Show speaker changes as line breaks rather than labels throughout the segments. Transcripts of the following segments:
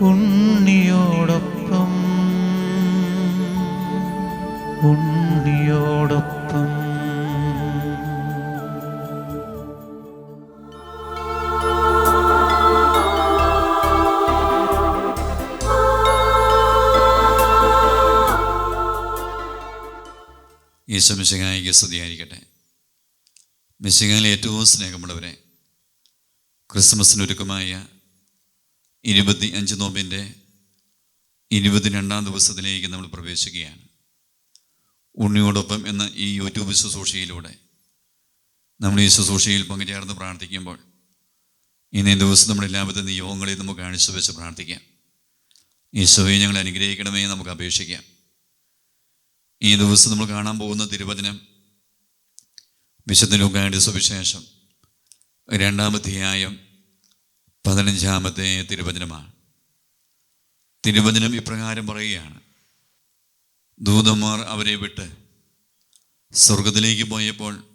ഉണ്ണിയോടൊപ്പം ഉണ്ണിയോടൊപ്പം.
ഈശോ മിശിഹായിക്ക് സ്തുതിയായിരിക്കട്ടെ. മിശിഹായിലെ ഏറ്റവും സ്നേഹമുള്ളവരെ ക്രിസ്മസിന് ഒരുക്കമായ ഇരുപത്തി അഞ്ച് നോമ്പിന്റെ ഇരുപത്തിരണ്ടാം ദിവസത്തിലേക്ക് നമ്മൾ പ്രവേശിക്കുകയാണ്. ഉണ്ണിയോടൊപ്പം എന്ന ഈ യൂട്യൂബ് ശുശ്രൂഷയിലൂടെ നമ്മൾ ഈ ശുശ്രൂഷയിൽ പങ്കുചേർന്ന് പ്രാർത്ഥിക്കുമ്പോൾ ഇന്നേ ദിവസം നമ്മുടെ എല്ലാവിധ നിയോഗങ്ങളെ നമുക്ക് കാണിച്ചു വെച്ച് പ്രാർത്ഥിക്കാം. ഈശോയെ ഞങ്ങൾ അനുഗ്രഹിക്കണമേ നമുക്ക് അപേക്ഷിക്കാം. ഈ ദിവസം നമ്മൾ കാണാൻ പോകുന്ന തിരുവചനം വിശുദ്ധ ലൂക്കായുടെ സുവിശേഷം രണ്ടാമധ്യായം പതിനഞ്ചാമത്തെ തിരുവചനമാണ്. തിരുവചനം ഇപ്രകാരം പറയുകയാണ്. ദൂതന്മാർ അവരെ വിട്ട് സ്വർഗത്തിലേക്ക് പോയപ്പോൾ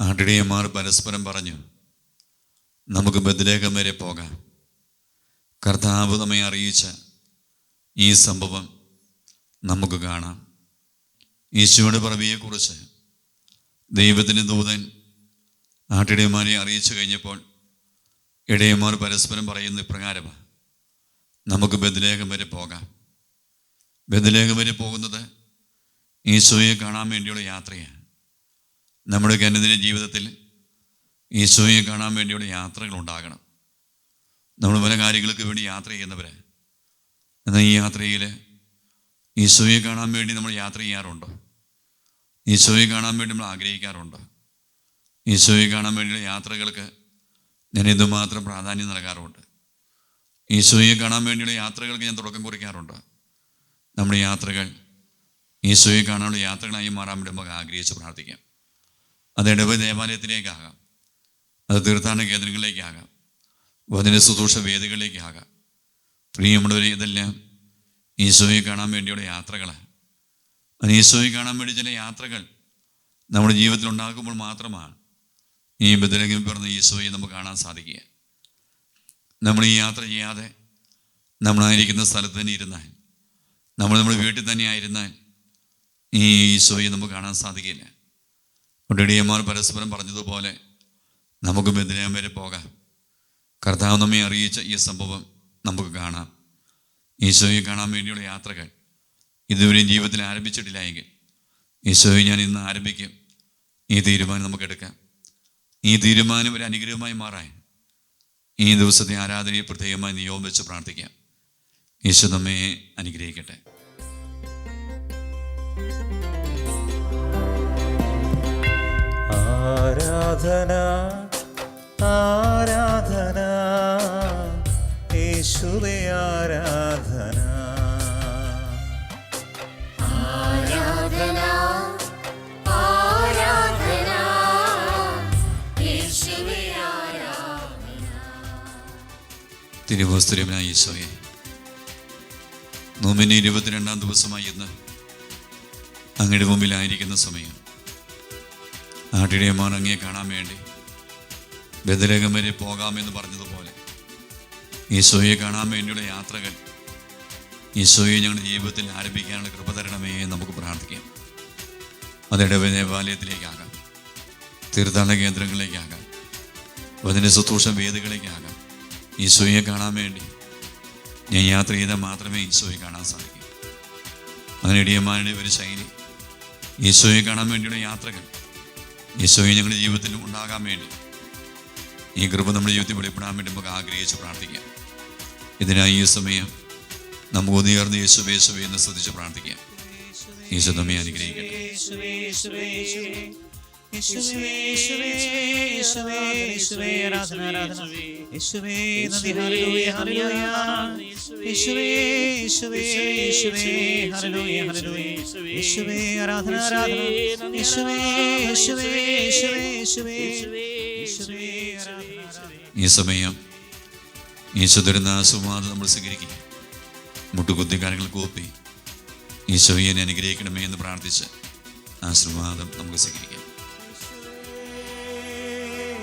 ആട്ടിടയന്മാർ പരസ്പരം പറഞ്ഞു നമുക്ക് ബദ്ലേഖം വരെ പോകാം. കർത്താവ് നമ്മെ അറിയിച്ച ഈ സംഭവം നമുക്ക് കാണാം. ഈശോയുടെ പറവിയെക്കുറിച്ച് ദൈവത്തിന്റെ ദൂതൻ ആട്ടിടയന്മാരെ അറിയിച്ചു കഴിഞ്ഞപ്പോൾ ഇടയന്മാർ പരസ്പരം പറയുന്ന ഇപ്രകാരമാണ്. നമുക്ക് ബദലേഖം വരെ പോകാം. ബദലേഖം വരെ പോകുന്നത് ഈശോയെ കാണാൻ വേണ്ടിയുള്ള യാത്രയാണ്. നമ്മുടെ കരുതിന്റെ ജീവിതത്തിൽ ഈശോയെ കാണാൻ വേണ്ടിയുള്ള യാത്രകൾ ഉണ്ടാകണം. നമ്മൾ പല കാര്യങ്ങൾക്ക് വേണ്ടി യാത്ര ചെയ്യുന്നവരെ. എന്നാൽ ഈ യാത്രയിൽ ഈശോയെ കാണാൻ വേണ്ടി നമ്മൾ യാത്ര ചെയ്യാറുണ്ടോ? ഈശോയെ കാണാൻ വേണ്ടി നമ്മൾ ആഗ്രഹിക്കാറുണ്ടോ? ഈശോയെ കാണാൻ വേണ്ടിയുള്ള യാത്രകൾക്ക് ഞാൻ എന്തുമാത്രം പ്രാധാന്യം നൽകാറുണ്ട്. ഈശോയെ കാണാൻ വേണ്ടിയുള്ള യാത്രകൾക്ക് ഞാൻ തുടക്കം കുറിക്കാറുണ്ട്. നമ്മുടെ യാത്രകൾ ഈശോയെ കാണാനുള്ള യാത്രകളായി മാറാൻ വേണ്ടി നമുക്ക് ആഗ്രഹിച്ച് പ്രാർത്ഥിക്കാം. അത് ഇടവ് ദേവാലയത്തിലേക്കാകാം. അത് തീർത്ഥാടന കേന്ദ്രങ്ങളിലേക്കാകാം. വചന ശുശ്രൂഷ വേദികളിലേക്കാകാം. പ്രിയമുള്ളവരെ ഇതെല്ലാം ഈശോയെ കാണാൻ വേണ്ടിയുള്ള യാത്രകളാണ് അത് ഈശോയെ കാണാൻ വേണ്ടി ചില യാത്രകൾ നമ്മുടെ ജീവിതത്തിൽ ഉണ്ടാകുമ്പോൾ മാത്രമാണ്. ഈ ബദലകം പറഞ്ഞ ഈശോയെ നമുക്ക് കാണാൻ സാധിക്കുക നമ്മൾ ഈ യാത്ര ചെയ്യാതെ നമ്മളായിരിക്കുന്ന സ്ഥലത്ത് തന്നെ ഇരുന്നാൽ നമ്മൾ നമ്മുടെ വീട്ടിൽ തന്നെ ആയിരുന്നാൽ ഈ ഈശോയെ നമുക്ക് കാണാൻ സാധിക്കില്ല. ഒടിയന്മാർ പരസ്പരം പറഞ്ഞതുപോലെ നമുക്ക് ബദലകം വരെ പോകാം. കർത്താവ് നമ്മെ അറിയിച്ച ഈ സംഭവം നമുക്ക് കാണാം. ഈശോയെ കാണാൻ വേണ്ടിയുള്ള യാത്രകൾ ഇതുവരെയും ജീവിതത്തിൽ ആരംഭിച്ചിട്ടില്ല എങ്കിൽ ഈശോയെ ഞാൻ ഇന്ന് ആരംഭിക്കും. ഈ തീരുമാനം നമുക്ക് എടുക്കാം. ഈ തീരുമാനം ഒരു അനുഗ്രഹമായി മാറാൻ. ഈ ദിവസത്തെ ആരാധനയെ പ്രത്യേകമായി നിയോഗം വെച്ച് പ്രാർത്ഥിക്കാം. യേശു നമ്മെ അനുഗ്രഹിക്കട്ടെ.
ആരാധന ആരാധന
തിരുവസ്തുര്യനായ ഈശോയെ. നോമിന് ഇരുപത്തിരണ്ടാം ദിവസമായി ഇന്ന് അങ്ങയുടെ മുമ്പിലായിരിക്കുന്ന സമയം. നാട്ടിടയന്മാർ അങ്ങയെ കാണാൻ വേണ്ടി ബദലകം വരെ പോകാമെന്ന് പറഞ്ഞതുപോലെ ഈശോയെ കാണാൻ വേണ്ടിയുള്ള യാത്രകൾ ഈശോയെ ഞങ്ങളുടെ ജീവിതത്തിൽ ആരംഭിക്കാനുള്ള കൃപ തരണമേ നമുക്ക് പ്രാർത്ഥിക്കാം. അത് ഇടവ ദേവാലയത്തിലേക്കാകാം തീർത്ഥാടന കേന്ദ്രങ്ങളിലേക്കാകാം. വചന ശുശ്രൂഷ വേദികളിലേക്കാകാം. ഈശോയെ കാണാൻ വേണ്ടി ഞാൻ യാത്ര ചെയ്താൽ മാത്രമേ ഈശോയെ കാണാൻ സാധിക്കൂ. അങ്ങനെ ഇടിയന്മാരുടെ ഒരു ശൈലി ഈശോയെ കാണാൻ വേണ്ടിയുള്ള യാത്രകൾ ഈശോയെ ഞങ്ങളുടെ ജീവിതത്തിൽ ഉണ്ടാകാൻ വേണ്ടി ഈ കൃപ നമ്മുടെ ജീവിതത്തിൽ വെളിപ്പെടാൻ വേണ്ടി നമുക്ക് ആഗ്രഹിച്ച് പ്രാർത്ഥിക്കാം. ഇതിനായി ഈ സമയം നമുക്ക് ഉയർന്ന് യേശു യേശു എന്ന് ശ്രദ്ധിച്ച് പ്രാർത്ഥിക്കാം. ഈശോ നമ്മെ അനുഗ്രഹിക്കട്ടെ. ഈ സമയം ഈശോ തരുന്ന സുമാത നമ്മൾ സ്വീകരിക്കുക മുട്ടുകുത്തി കാര്യങ്ങൾ കോപ്പി ഈശോയെ അനുഗ്രഹിക്കണമേ എന്ന് പ്രാർത്ഥിച്ച് ആ സുമാതം നമുക്ക് സ്വീകരിക്കാം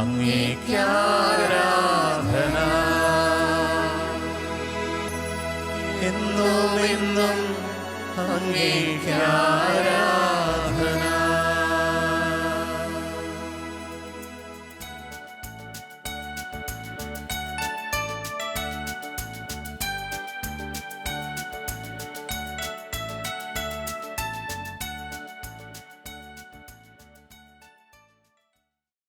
അങ്ങേക്കാരാധന എന്നും എന്നും അങ്ങേക്കാരാധന